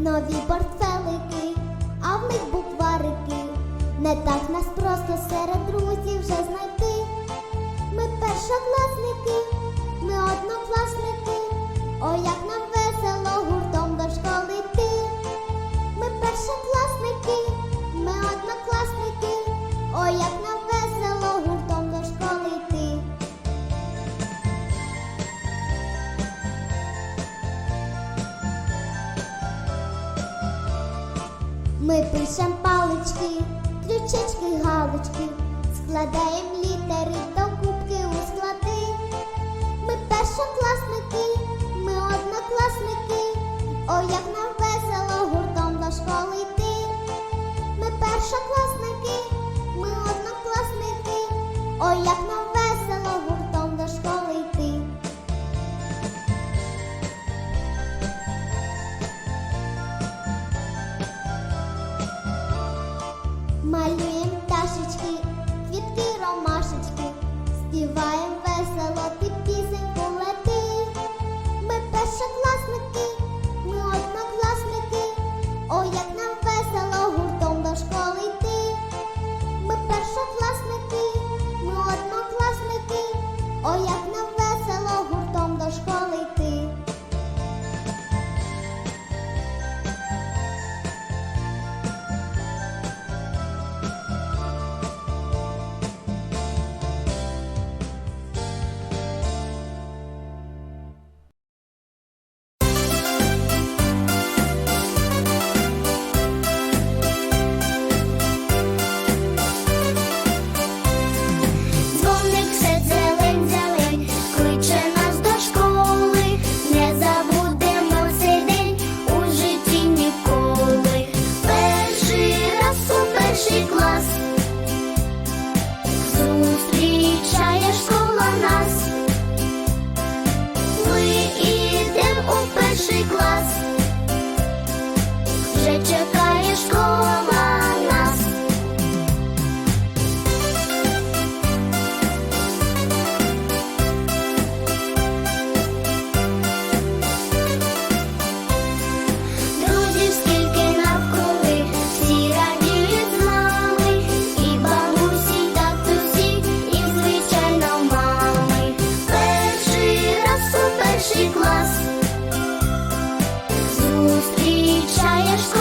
нові портфелики, а в них букварики. Не так нас просто серед друзів вже знайти. Ми першокласники, ми однокласники. Ми пишем палички, крючечки, галочки, складаємо літери до кубки. divine Życie знаешь,